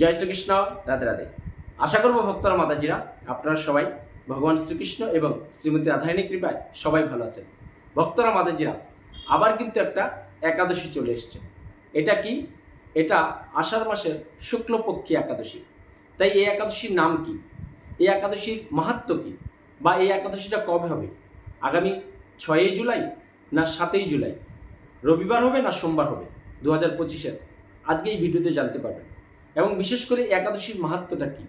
জয় শ্রীকৃষ্ণ, রাধে রাধে। আশা করব ভক্তরা, মাতাজিরা, আপনারা সবাই ভগবান শ্রীকৃষ্ণ এবং শ্রীমতী রাধায়ণী কৃপায় সবাই ভালো আছেন। ভক্তরা, মাতাজিরা, আবার কিন্তু একটা একাদশী চলে এসছে। এটা কি? এটা আষাঢ় মাসের শুক্লপক্ষী একাদশী। তাই এই একাদশীর নাম কি? এই একাদশীর মাহাত্ম কি? বা এই একাদশীটা কবে হবে? আগামী ছয়ই জুলাই না সাতই জুলাই? রবিবার হবে না সোমবার হবে? দু হাজার পঁচিশের। আজকে এই ভিডিওতে জানতে পারবেন। এবং বিশেষ করে একাদশীর মাহাত্মটা কী?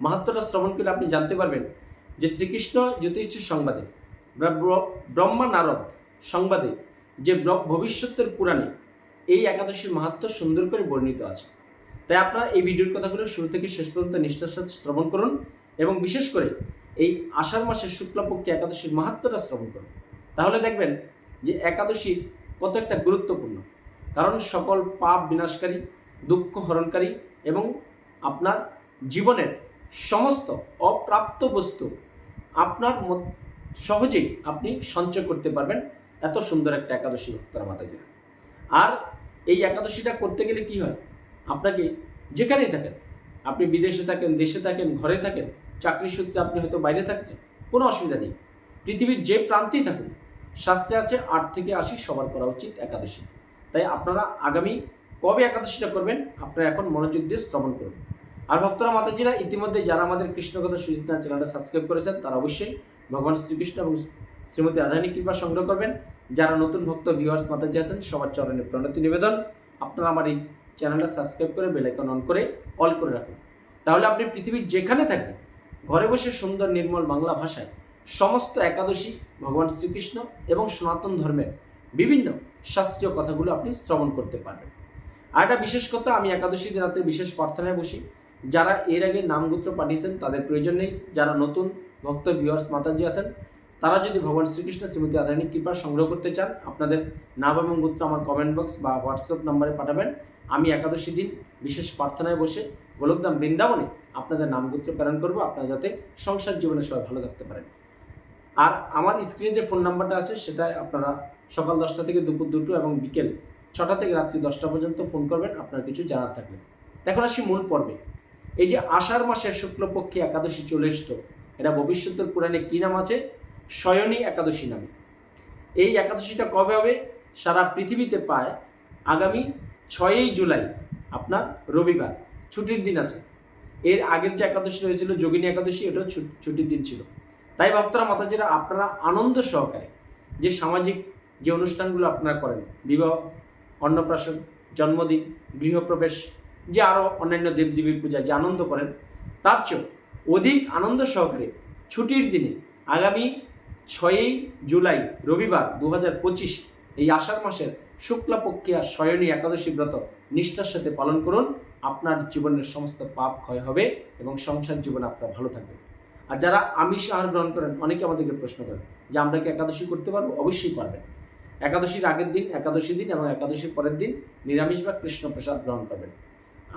মাহাত্মটা শ্রবণ করলে আপনি জানতে পারবেন যে শ্রীকৃষ্ণ জ্যোতিষীর সংবাদে ব্র- ব্র- ব্রহ্মা নারদ সংবাদে যে ভবিষ্যতের পুরাণে এই একাদশীর মাহাত্ম সুন্দর করে বর্ণিত আছে। তাই আপনারা এই ভিডিওর কথাগুলো শুরু থেকে শেষ পর্যন্ত নিষ্ঠার সাথে শ্রবণ করুন এবং বিশেষ করে এই আষাঢ় মাসের শুক্লাপক্ষে একাদশীর মাহাত্মটা শ্রবণ করুন। তাহলে দেখবেন যে একাদশীর কত একটা গুরুত্বপূর্ণ। কারণ সকল পাপ বিনাশকারী দুঃখ হরণকারী এবং আপনার জীবনের সমস্ত অপ্রাপ্ত বস্তু আপনার সহজেই আপনি সঞ্চয় করতে পারবেন। এত সুন্দর একটা একাদশী ভক্তরা মাতাজিরা আর এই একাদশীটা করতে গেলে কি হয়? আপনাকে যেখানেই থাকেন, আপনি বিদেশে থাকেন, দেশে থাকেন, ঘরে থাকেন, চাকরি সূত্রে আপনি হয়তো বাইরে থাকছেন, কোনো অসুবিধা নেই। পৃথিবীর যে প্রান্তেই থাকুন, শাস্ত্রে আছে আট থেকে আশি সবার করা উচিত একাদশী। তাই আপনারা আগামী কবে একাদশীটা করবেন? আপনারা এখন মনোযোগ দিয়ে শ্রবণ করুন। আর ভক্তরা মাতাজিরা, ইতিমধ্যে যারা আমাদের কৃষ্ণকথা সুজিতা চ্যানেলটা সাবস্ক্রাইব করেছেন, তারা অবশ্যই ভগবান শ্রীকৃষ্ণ এবং শ্রীমতী আধানী কৃপা সংগ্রহ করবেন। যারা নতুন ভক্ত ভিউয়ার্স মাতাজি আছেন, সবার চরণে প্রণতি নিবেদন। আপনারা আমার এই চ্যানেলটা সাবস্ক্রাইব করে বেলাইকন অন করে অল করে রাখুন। তাহলে আপনি পৃথিবীর যেখানে থাকবেন, ঘরে বসে সুন্দর নির্মল বাংলা ভাষায় সমস্ত একাদশী ভগবান শ্রীকৃষ্ণ এবং সনাতন ধর্মের বিভিন্ন শাস্ত্রীয় কথাগুলো আপনি শ্রবণ করতে পারবেন। আর একটা বিশেষ কথা, আমি একাদশী রাতে বিশেষ প্রার্থনায় বসি। যারা এর আগে নামগোত্র পাঠিয়েছেন, তাদের প্রয়োজন নেই। যারা নতুন ভক্ত ভিউয়ার্স মাতাজি আছেন, তারা যদি ভগবান শ্রীকৃষ্ণ, শ্রীমতী আধারণী কৃপা সংগ্রহ করতে চান, আপনাদের নাম এবং গোত্র আমার কমেন্ট বক্স বা হোয়াটসঅ্যাপ নম্বরে পাঠাবেন। আমি একাদশী দিন বিশেষ প্রার্থনায় বসে গোলকধাম বৃন্দাবনে আপনাদের নামগোত্র প্রেরণ করব, আপনারা যাতে সংসার জীবনে সবাই ভালো থাকতে পারেন। আর আমার স্ক্রিনে যে ফোন নাম্বারটা আছে, সেটায় আপনারা সকাল দশটা থেকে দুপুর দুটো এবং বিকেল ছটা থেকে রাত্রি দশটা পর্যন্ত ফোন করবেন, আপনার কিছু জানার থাকলে এখন আসি মূল পর্বে। এই যে আষাঢ় মাসের শুক্লপক্ষে একাদশী চলে এসতো এটা ভবিষ্যতের পুরাণে কী নাম আছে? শয়নী একাদশী নামে। এই একাদশীটা কবে হবে? সারা পৃথিবীতে পায় আগামী ছয়ই জুলাই, আপনার রবিবার, ছুটির দিন আছে। এর আগের যে একাদশী হয়েছিল যোগিনী একাদশী, এটাও ছুট- ছুটির দিন ছিল। তাই ভক্তরা, মাতাজিরা, আপনারা আনন্দ সহকারে যে সামাজিক যে অনুষ্ঠানগুলো আপনারা করেন, বিবাহ অন্নপ্রাশন, জন্মদিন, গৃহপ্রবেশ, যে আরও অন্যান্য দেবদেবীর পূজা যে আনন্দ করেন, তার চেয়েও অধিক আনন্দ সহকারে ছুটির দিনে আগামী ছয়ই জুলাই রবিবার দু পঁচিশ এই আষাঢ় মাসের শুক্লাপক্ষিয়া শয়নী একাদশী ব্রত নিষ্ঠার সাথে পালন করুন। আপনার জীবনের সমস্ত পাপ ক্ষয় হবে এবং সংসার জীবন আপনার ভালো থাকবে। আর যারা আমিষ আহার গ্রহণ করেন, অনেকে আমাদেরকে প্রশ্ন করেন যে আমরা কি একাদশী করতে পারব? অবশ্যই পারবেন। একাদশীর আগের দিন, একাদশী দিন এবং একাদশীর পরের দিন নিরামিষ বা কৃষ্ণ প্রসাদ গ্রহণ করবেন।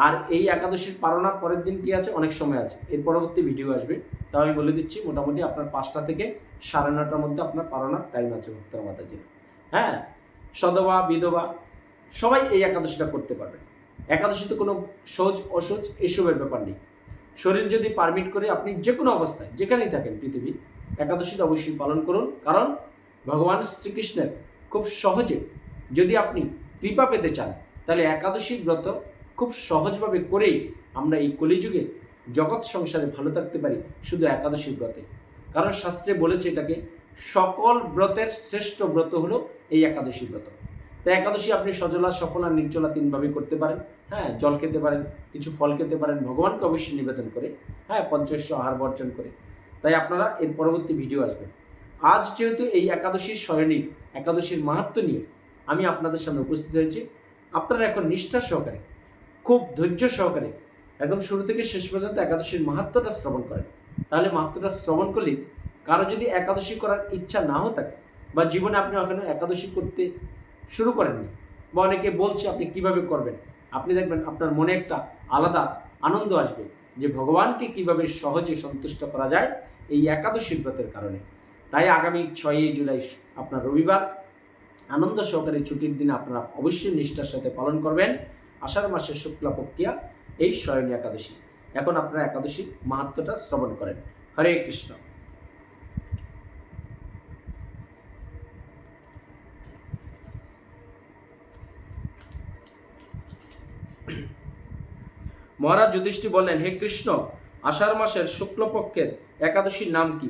আর এই একাদশীর পালনার পরের দিন কি আছে? অনেক সময় আছে। এর পরবর্তী ভিডিও আসবে। তাও আমি বলে দিচ্ছি, মোটামুটি আপনার পাঁচটা থেকে সাড়ে নটার মধ্যে আপনার পালনার টাইম আছে ভক্তরা মাতাজির। হ্যাঁ? সদবা, বিধবা, সবাই এই একাদশীটা করতে পারবে একাদশীতে কোনো সহজ, অসহজ এসবের ব্যাপার নেই। শরীর যদি পারমিট করে আপনি যে কোনো অবস্থায়, যেখানেই থাকেন পৃথিবী একাদশীটা অবশ্যই পালন করুন। কারণ ভগবান শ্রীকৃষ্ণের খুব সহজে যদি আপনি কৃপা পেতে চান, তাহলে একাদশী ব্রত খুব সহজভাবে করেই আমরা এই কলিযুগে জগৎ সংসারে ভালো থাকতে পারি শুধু একাদশী ব্রতে। কারণ শাস্ত্রে বলেছে এটাকে, সকল ব্রতের শ্রেষ্ঠ ব্রত হলো এই একাদশী ব্রত। তাই একাদশী আপনি সজলা, সফলা, নির্জলা তিনভাবে করতে পারেন। হ্যাঁ জল খেতে পারেন, কিছু ফল খেতে পারেন, ভগবানকে অবশ্যই নিবেদন করে। হ্যাঁ পঞ্চস্ব আহার বর্জন করে। তাই আপনারা এর পরবর্তী ভিডিও আসবে। আজ যেহেতু এই একাদশীর স্বয়নী একাদশীর মাহাত্ম নিয়ে আমি আপনাদের সামনে উপস্থিত হয়েছি। আপনারা এখন নিষ্ঠা সহকারে, খুব ধৈর্য সহকারে একদম শুরু থেকে শেষ পর্যন্ত একাদশীর মাহাত্মটা শ্রবণ করেন। তাহলে মাহাত্মটা শ্রবণ করলে কারও যদি একাদশী করার ইচ্ছা নাও থাকে বা জীবনে আপনি এখনও একাদশী করতে শুরু করেননি বা অনেকে বলছে আপনি কীভাবে করবেন, আপনি দেখবেন আপনার মনে একটা আলাদা আনন্দ আসবে যে ভগবানকে কীভাবে সহজে সন্তুষ্ট করা যায় এই একাদশী ব্রতের কারণে। তাই আগামী ছয়ই জুলাই আপনার রবিবার আনন্দ সহকারে ছুটির দিন আপনারা অবশ্যই নিষ্ঠার সাথে পালন করবেন। আষাঢ় মাসের শুক্লা প্রক্রিয়া এই স্বয়নী একাদশী। এখন আপনারা একাদশী মাহাত্মটা শ্রবণ করেন। হরে কৃষ্ণ। মহারাজ যুধিষ্ঠি বললেন, হে কৃষ্ণ, আষাঢ় মাসের শুক্লপক্ষের একাদশীর নাম কি?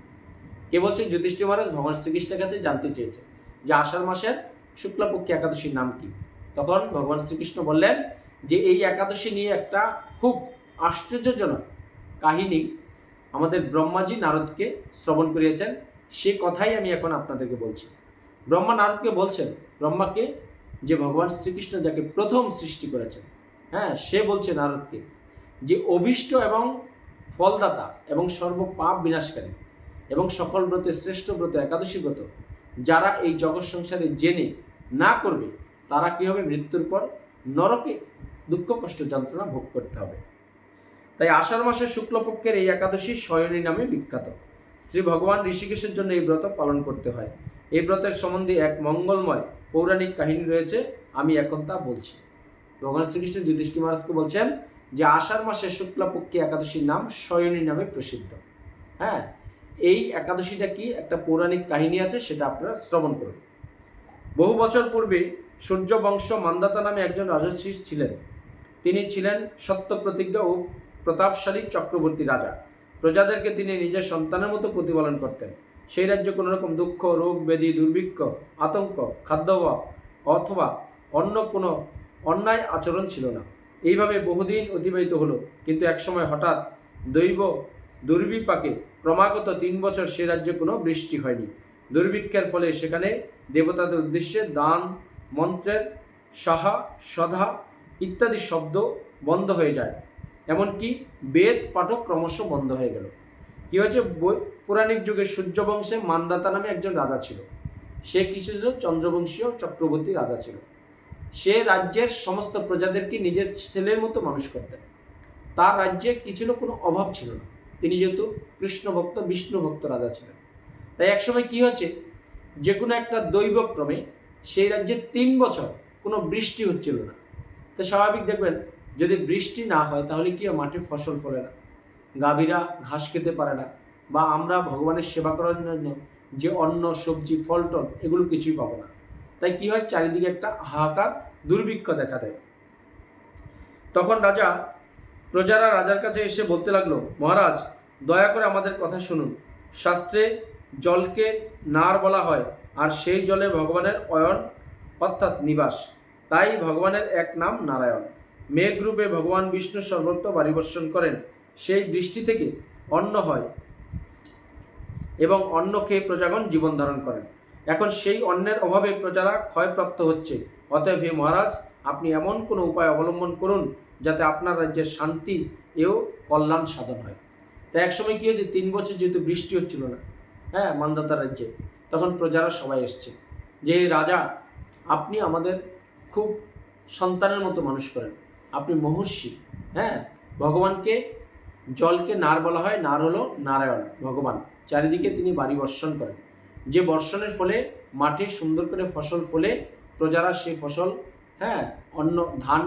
কে বলছে যুধিষ্ঠির মহারাজ? ভগবান শ্রীকৃষ্ণের কাছে জানতে চেয়েছে যে আষাঢ় মাসের শুক্লাপক্ষী একাদশীর নাম কি? তখন ভগবান শ্রীকৃষ্ণ বললেন যে এই একাদশী নিয়ে একটা খুব আশ্চর্যজনক কাহিনী আমাদের ব্রহ্মাজি নারদকে শ্রবণ করিয়েছেন। সে কথাই আমি এখন আপনাদেরকে বলছি। ব্রহ্মা নারদকে বলছেন, ব্রহ্মাকে যে ভগবান শ্রীকৃষ্ণ যাকে প্রথম সৃষ্টি করেছেন হ্যাঁ সে বলছে নারদকে যে অভিষ্ট এবং ফলদাতা এবং সর্বপাপ বিনাশকারী। এবং সকল ব্রতের শ্রেষ্ঠ ব্রত, একাদশী ব্রত, যারা এই জগৎ সংসারে জেনে না করবে, তারা কী হবে? মৃত্যুর পর নরকে দুঃখ, কষ্ট, যন্ত্রণা ভোগ করতে হবে। তাই আষাঢ় মাসের শুক্লপক্ষের এই একাদশী শয়নী নামে বিখ্যাত। শ্রী ভগবান ঋষিকেশের জন্য এই ব্রত পালন করতে হয়। এই ব্রতের সম্বন্ধে এক মঙ্গলময় পৌরাণিক কাহিনী রয়েছে, আমি এখন তা বলছি। ভগবান শ্রীকৃষ্ণ যুধিষ্ঠি মহারাজকে বলছেন যে, আষাঢ় মাসের শুক্লাপক্ষী একাদশীর নাম শয়নী নামে প্রসিদ্ধ। হ্যাঁ এই একাদশীটা কি একটা পৌরাণিক কাহিনী আছে সেটা আপনারা শ্রবণ করুন। বহু বছর পূর্বে সূর্যবংশ মান্দাতা নামে একজন রাজর্ষি ছিলেন। তিনি ছিলেন সত্য প্রতিজ্ঞা ও প্রতাপশালী চক্রবর্তী রাজা। প্রজাদেরকে তিনি নিজের সন্তানের মতো প্রতিপালন করতেন। সেই রাজ্যে কোনো রকম দুঃখ, রোগ, ব্যাধি, দুর্ভিক্ষ, আতঙ্ক, খাদ্যাভাব অথবা অন্য কোনো অন্যায় আচরণ ছিল না। এইভাবে বহুদিন অতিবাহিত হলো। কিন্তু একসময় হঠাৎ দৈব দুর্বিপাকে ক্রমাগত তিন বছর সে রাজ্যে কোনো বৃষ্টি হয়নি। দুর্ভিক্ষের ফলে সেখানে দেবতাদের উদ্দেশ্যে দান, মন্ত্রের সাহা, সধা ইত্যাদি শব্দ বন্ধ হয়ে যায়। এমনকি বেদ পাঠক ক্রমশ বন্ধ হয়ে গেল। কি হয়েছে? পৌরাণিক যুগে সূর্যবংশে মান্দাতা নামে একজন রাজা ছিল। সে কিছু ছিল চন্দ্রবংশীয় চক্রবর্তী রাজা ছিল। সে রাজ্যের সমস্ত প্রজাদেরকে নিজের ছেলের মতো মানুষ করতেন। তার রাজ্যে কিছু না কোনো অভাব ছিল না। তিনি যেহেতু কৃষ্ণভক্ত, বিষ্ণুভক্ত রাজা ছিলেন। তাই একসময় কি হচ্ছে যে কোনো একটা দৈবক্রমে সেই রাজ্যে তিন বছর কোনো বৃষ্টি হচ্ছিল না। তো স্বাভাবিক দেখবেন, যদি বৃষ্টি না হয় তাহলে কি মাঠে ফসল ফলে না। গাভীরা ঘাস খেতে পারে না বা আমরা ভগবানের সেবা করার জন্য যে অন্ন, সবজি ফল টল এগুলো কিছুই পাবো না। তাই কি হয়? চারিদিকে একটা হাহাকার, দুর্ভিক্ষ দেখা দেয়। তখন রাজা প্রজারা রাজার কাছে এসে বলতে লাগল, মহারাজ, দয়া করে আমাদের কথা শুনুন। শাস্ত্রে জলকে নার বলা হয়, আর সেই জলে ভগবানের অয়ন, অর্থাৎ নিবাস। তাই ভগবানের এক নাম নারায়ণ। মেঘ রূপে ভগবান বিষ্ণু সর্বত্র বাড়িবর্ষণ করেন। সেই বৃষ্টি থেকে অন্ন হয় এবং অন্ন খেয়ে প্রজাগণ জীবন ধারণ করেন। এখন সেই অন্নের অভাবে প্রজারা ক্ষয়প্রাপ্ত হচ্ছে। অতএব হে মহারাজ, আপনি এমন কোনো উপায় অবলম্বন করুন যাতে আপনার রাজ্যের শান্তি এও কল্যাণ সাধন হয়। তা একসময় কী হয়েছে? তিন বছর যেহেতু বৃষ্টি হচ্ছিল না হ্যাঁ মান্দাতা রাজ্যে, তখন প্রজারা সবাই এসছে। যে রাজা, আপনি আমাদের খুব সন্তানের মতো মানুষ করেন। আপনি মহর্ষি হ্যাঁ ভগবানকে জলকে নার বলা হয়, নার হলো নারায়ণ ভগবান। চারিদিকে তিনি বাড়ি বর্ষণ করেন। যে বর্ষণের ফলে, মাঠে সুন্দর করে ফসল ফলে প্রজারা সেই ফসল হ্যাঁ অন্য ধান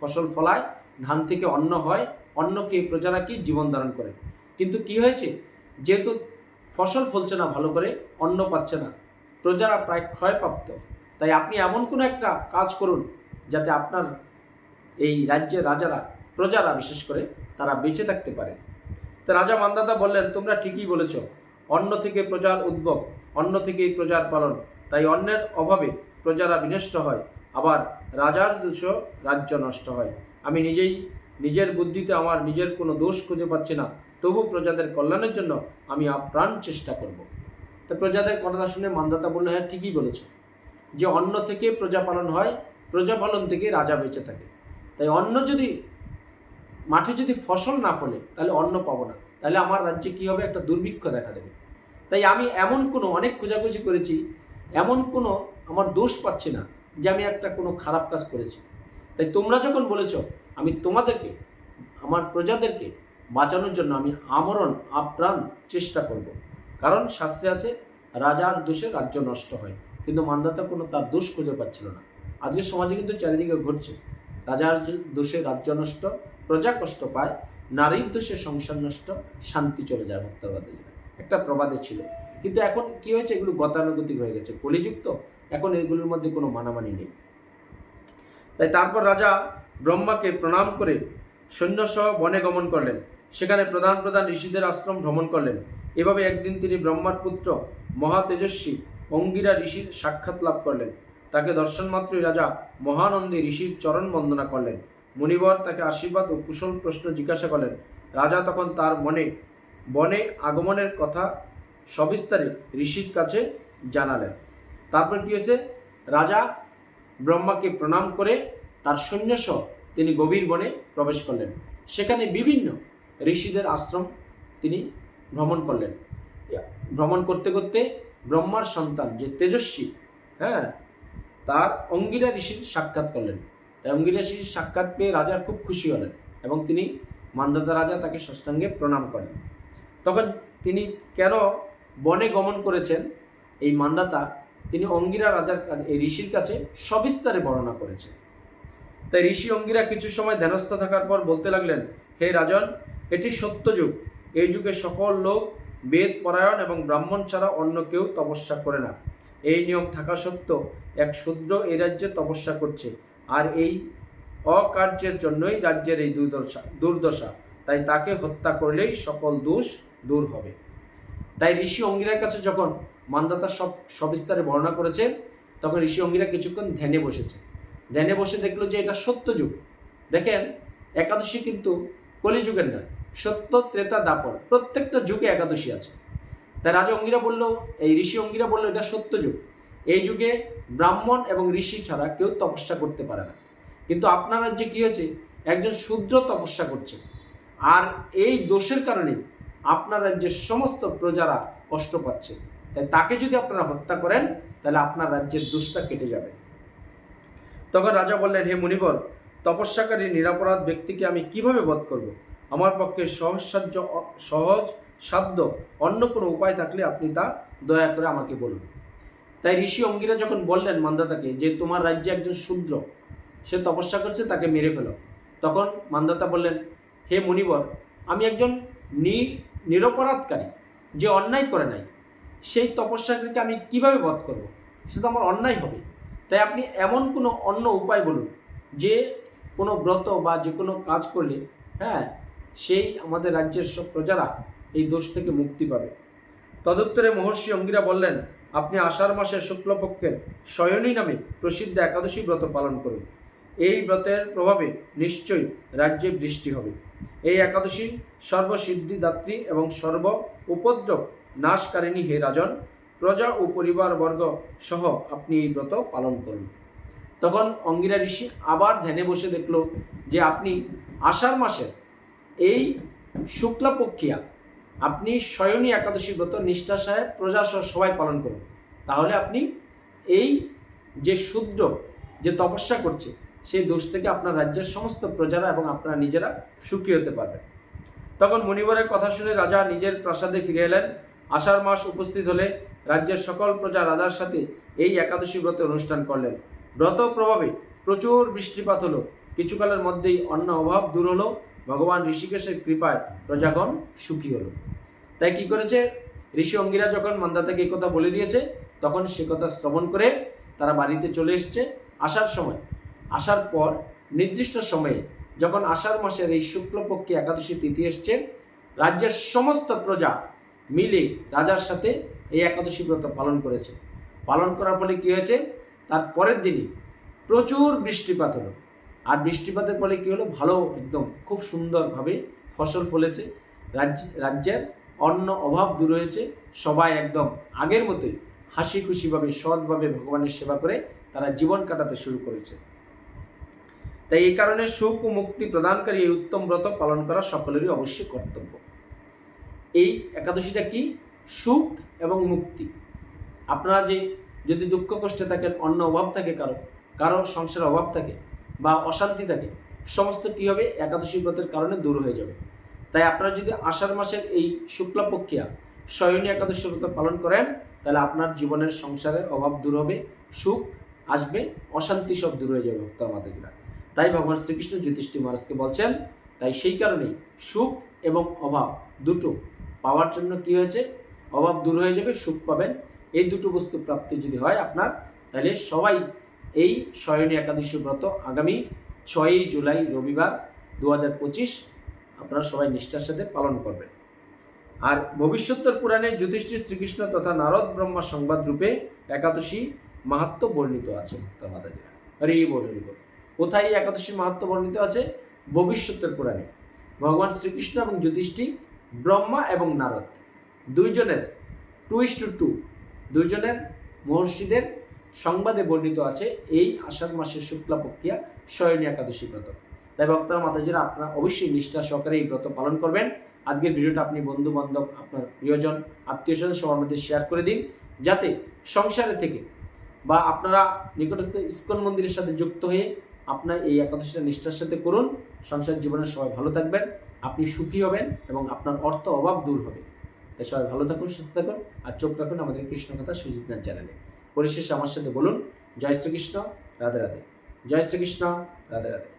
ফসল ফলায়, ধান থেকে অন্ন হয়, অন্নকে প্রজারা কি? জীবন ধারণ করে। কিন্তু কি হয়েছে? যেহেতু ফসল ফলছে না ভালো করে, অন্ন পাচ্ছে না। প্রজারা প্রায় ক্ষয়প্রাপ্ত। তাই আপনি এমন কোনো একটা কাজ করুন যাতে আপনার এই রাজ্যের রাজারা, প্রজারা বিশেষ করে, তারা বেঁচে থাকতে পারে। তো রাজা মান্দাতা বললেন, তোমরা ঠিকই বলেছ। অন্ন থেকে প্রজার উদ্ভব, অন্ন থেকেই প্রজার পালন। তাই অন্যের অভাবে প্রজারা বিনষ্ট হয়। আবার রাজার দোষ রাজ্য নষ্ট হয়। আমি নিজেই, নিজের বুদ্ধিতে আমার নিজের কোনো দোষ খুঁজে পাচ্ছি না। তবু প্রজাদের কল্যাণের জন্য আমি আপ্রাণ চেষ্টা করব। তো প্রজাদের কথা শুনে মান্দাতা বলল হ্যাঁ ঠিকই বলেছ। যে অন্ন থেকে প্রজা পালন হয়, প্রজা পালন থেকে রাজা বেঁচে থাকে। তাই অন্ন যদি, মাঠে যদি ফসল না ফলে, তাহলে অন্ন পাবো না। তাহলে আমার রাজ্যে কী হবে? একটা দুর্ভিক্ষ দেখা দেবে। তাই আমি এমন কোনো, অনেক খোঁজাখুঁজি করেছি, এমন কোনো আমার দোষ পাচ্ছি না। যে আমি একটা কোনো খারাপ কাজ করেছি। তাই তোমরা যখন বলেছ, আমি তোমাদেরকে, আমার প্রজাদেরকে বাঁচানোর জন্য আমি আমরণ, আপ্রাণ চেষ্টা করব। কারণ শাস্ত্রে আছে, রাজার দোষে রাজ্য নষ্ট হয়। কিন্তু মান্দাতা কোনো তার দোষ খুঁজে পাচ্ছিল না। আজকে সমাজে কিন্তু চারিদিকে ঘটছে। রাজার দোষে রাজ্য নষ্ট, প্রজা কষ্ট পায়, নারীর দোষে সংসার নষ্ট, শান্তি চলে যায় ভক্তবাদে একটা প্রবাদে ছিল। কিন্তু এখন কি হয়েছে? এগুলো গতানুগতিক হয়ে গেছে। কলিযুক্ত এখন এগুলোর মধ্যে কোনো মানামানি নেই। তাই তারপর রাজা ব্রহ্মাকে প্রণাম করে সৈন্যসহ বনে গমন করলেন। সেখানে প্রধান প্রধান ঋষিদের আশ্রম ভ্রমণ করলেন। এভাবে একদিন তিনি ব্রহ্মার পুত্র মহা তেজস্বী অঙ্গিরা ঋষির সাক্ষাৎ লাভ করলেন। তাকে দর্শন মাত্রই রাজা মহানন্দে ঋষির চরণ বন্দনা করলেন। মুনিবর তাকে আশীর্বাদ ও কুশল প্রশ্ন জিজ্ঞাসা করলেন, রাজা, তখন তার মনে, বনে আগমনের কথা সবিস্তারে ঋষির কাছে জানালেন। তারপর কি হয়েছে? রাজা ব্রহ্মাকে প্রণাম করে তার সৈন্যসহ তিনি গভীর বনে প্রবেশ করলেন। সেখানে বিভিন্ন ঋষিদের আশ্রম তিনি ভ্রমণ করলেন। ভ্রমণ করতে করতে ব্রহ্মার সন্তান যে তেজস্বী হ্যাঁ তার অঙ্গিরা ঋষির সাক্ষাৎ করলেন। তাই অঙ্গিরা ঋষির সাক্ষাৎ পেয়ে রাজা খুব খুশি হলেন এবং তিনি মান্দাতা রাজা তাকে ষষ্ঠাঙ্গে প্রণাম করেন। তখন তিনি কেন বনে গমন করেছেন? এই মান্দাতা তিনি অঙ্গিরা রাজার এই ঋষির কাছে সবিস্তারে বর্ণনা করেছেন। তাই ঋষি অঙ্গিরা কিছু সময় ধ্যানস্থ থাকার পর বলতে লাগলেন, হে রাজন, এটি সত্য যুগ। এই যুগে সকল লোক বেদ, পরায়ণ এবং ব্রাহ্মণ ছাড়া অন্য কেউ তপস্যা করে না। এই নিয়ম থাকা সত্ত্বেও এক শূদ্র এই রাজ্যে তপস্যা করছে। আর এই অকার্যের জন্যই রাজ্যের এই দুর্দশা দুর্দশা। তাই তাকে হত্যা করলেই সকল দোষ দূর হবে। তাই ঋষি অঙ্গিরার কাছে যখন মান্দাতা সব, সবিস্তারে বর্ণনা করেছে, তখন ঋষি অঙ্গিরা কিছুক্ষণ ধ্যানে বসেছে। ধ্যানে বসে দেখল যে এটা সত্য যুগ। দেখেন, একাদশী কিন্তু কলিযুগের নয়, সত্য, ত্রেতা, দাপর, প্রত্যেকটা যুগে একাদশী আছে। তাই রাজা অঙ্গিরা বলল, এই ঋষি অঙ্গিরা বলল, এটা সত্য যুগ। এই যুগে ব্রাহ্মণ এবং ঋষি ছাড়া কেউ তপস্যা করতে পারে না। কিন্তু আপনার রাজ্যে কী হয়েছে? একজন শূদ্র তপস্যা করছে। আর এই দোষের কারণে আপনার রাজ্যের সমস্ত প্রজারা কষ্ট পাচ্ছে। তাই তাকে যদি আপনারা হত্যা করেন, তাহলে আপনার রাজ্যের দোষটা কেটে যাবে। তখন রাজা বললেন, হে মুনিবর, তপস্যাকারী নিরাপরাধ ব্যক্তিকে আমি কীভাবে বধ করব? আমার পক্ষে সহজসাধ্য, সহজ সাধ্য অন্য কোনো উপায় থাকলে আপনি তা দয়া করে আমাকে বলুন। তাই ঋষি অঙ্গিরা যখন বললেন মান্দাতাকে যে তোমার রাজ্যে একজন শূদ্র, সে তপস্যা করছে, তাকে মেরে ফেলো। তখন মান্দাতা বললেন, হে মুনিবর, আমি একজন নি নিরপরাধকারী, যে অন্যায় করে নাই, সেই তপস্যাকারীকে আমি কীভাবে বধ করব? সেটা আমার অন্যায় হবে। তাই আপনি এমন কোনো অন্য উপায় বলুন, যে কোনো ব্রত বা যে কোনো কাজ করলে হ্যাঁ সেই আমাদের রাজ্যের সব প্রজারা এই দোষ থেকে মুক্তি পাবে। তদুত্তরে মহর্ষি অঙ্গিরা বললেন, আপনি আষাঢ় মাসের শুক্লপক্ষের শয়নী নামে প্রসিদ্ধ একাদশী ব্রত পালন করুন। এই ব্রতের প্রভাবে নিশ্চয়ই রাজ্যে বৃষ্টি হবে। এই একাদশী সর্বসিদ্ধিদাত্রী এবং সর্ব উপদ্রব নাশকারিণী হে রাজন, প্রজা ও পরিবারবর্গ সহ আপনি এই ব্রত পালন করুন। তখন অঙ্গিরা ঋষি আবার ধ্যানে বসে দেখল যে আপনি আষাঢ় মাসের এই শুক্লাপক্ষিয়া, আপনি স্বয়নী একাদশী ব্রত নিষ্ঠা সাহেব প্রজা সহ সবাই পালন করুন। তাহলে আপনি এই যে শূদ্র যে তপস্যা করছে সেই দোষ থেকে আপনার রাজ্যের সমস্ত প্রজারা এবং আপনারা নিজেরা সুখী হতে পারবেন। তখন মণিবরের কথা শুনে রাজা নিজের প্রাসাদে ফিরে এলেন। আষাঢ় মাস উপস্থিত হলে রাজ্যের সকল প্রজা রাজার সাথে এই একাদশী ব্রতের অনুষ্ঠান করলেন। ব্রত প্রভাবে প্রচুর বৃষ্টিপাত হলো। কিছুকালের মধ্যেই অন্ন অভাব দূর হলো। ভগবান ঋষিকেশের কৃপায় প্রজাগণ সুখী হলো। তাই কি করেছে? ঋষি অঙ্গিরা যখন মান্দাতাকে এই কথা বলে দিয়েছে, তখন সে কথা শ্রবণ করে তারা বাড়িতে চলে এসছে। আসার সময় আসার পর নির্দিষ্ট সময়ে যখন আষাঢ় মাসের এই শুক্লপক্ষে একাদশী তিথি এসছে, রাজ্যের সমস্ত প্রজা মিলে রাজার সাথে এই একাদশী ব্রত পালন করেছে। পালন করার ফলে কী হয়েছে? তার পরের দিনই প্রচুর বৃষ্টিপাত হলো। আর বৃষ্টিপাতের ফলে কী হলো? ভালো একদম খুব সুন্দরভাবে ফসল ফলেছে। রাজ্য, রাজ্যের অন্ন অভাব দূর হয়েছে। সবাই একদম আগের মতোই হাসি খুশিভাবে সৎভাবে ভগবানের সেবা করে তারা জীবন কাটাতে শুরু করেছে। তাই এই কারণে সুখ ও মুক্তি প্রদানকারী এই উত্তম ব্রত পালন করা সকলেরই অবশ্যই কর্তব্য। এই একাদশীটা কি? সুখ এবং মুক্তি। আপনারা যে, যদি দুঃখ কষ্টে থাকেন অন্য অভাব থাকে কারও কারও সংসারের অভাব থাকে বা অশান্তি থাকে, সমস্ত কী হবে? একাদশী ব্রতের কারণে দূর হয়ে যাবে। তাই আপনারা যদি আষাঢ় মাসের এই শুক্লাপক্ষিয়া শয়নী একাদশী ব্রত পালন করেন, তাহলে আপনার জীবনের সংসারের অভাব দূর হবে, সুখ আসবে, অশান্তি সব দূর হয়ে যাবে ভক্তর মাতাজিরা তাই ভগবান শ্রীকৃষ্ণ যুধিষ্ঠি মহারাজকে বলছেন, তাই সেই কারণেই সুখ এবং অভাব দুটো পাওয়ার জন্য কি হয়েছে? অভাব দূর হয়ে যাবে, সুখ পাবেন। এই দুটো বস্তু প্রাপ্তি যদি হয় আপনার, তাহলে সবাই এই শয়নী একাদশী ব্রত আগামী ছয়ই জুলাই রবিবার দু হাজার পঁচিশ আপনারা সবাই নিষ্ঠার সাথে পালন করবেন। আর ভবিষ্যত্তর পুরাণে যুধিষ্ঠির শ্রীকৃষ্ণ তথা নারদ ব্রহ্মা সংবাদ রূপে একাদশী মাহাত্ম বর্ণিত আছে। মাতাজিরা, হরি বল হরি বল। কোথায় এই একাদশী মাহাত্ম বর্ণিত আছে? ভবিষ্যতের পুরাণে ভগবান শ্রীকৃষ্ণ এবং যুধিষ্ঠি ব্রহ্মা এবং নারদ। দুইজনের টু ইস টু টু দুইজনের মহর্ষিদের সংবাদে বর্ণিত আছে এই আষাঢ় মাসের শুক্লা প্রক্রিয়া শয়নী একাদশী ব্রত। তাই বক্তারা মাতাজিরা, আপনারা অবশ্যই নিষ্ঠা সহকারে এই ব্রত পালন করবেন। আজকের ভিডিওটা আপনি বন্ধু বান্ধব আপনার প্রিয়জন আত্মীয় স্বজন সবার মধ্যে শেয়ার করে দিন। যাতে সংসারে থেকে বা আপনারা নিকটস্থ ইস্কন মন্দিরের সাথে যুক্ত হয়ে আপনার এই একাদশীটা নিষ্ঠার সাথে করুন। সংসার জীবনে সবাই ভালো থাকবেন, আপনি সুখী হবেন এবং আপনার অর্থ অভাব দূর হবে। তাই সবাই ভালো থাকুন, সুস্থ থাকুন আর চোখ রাখুন আমাদের কৃষ্ণকথা সুজিত নাথ চ্যানেলে। পরিশেষে আমার সাথে বলুন, জয় শ্রীকৃষ্ণ, রাধে রাধে। জয় শ্রীকৃষ্ণ, রাধে রাধে।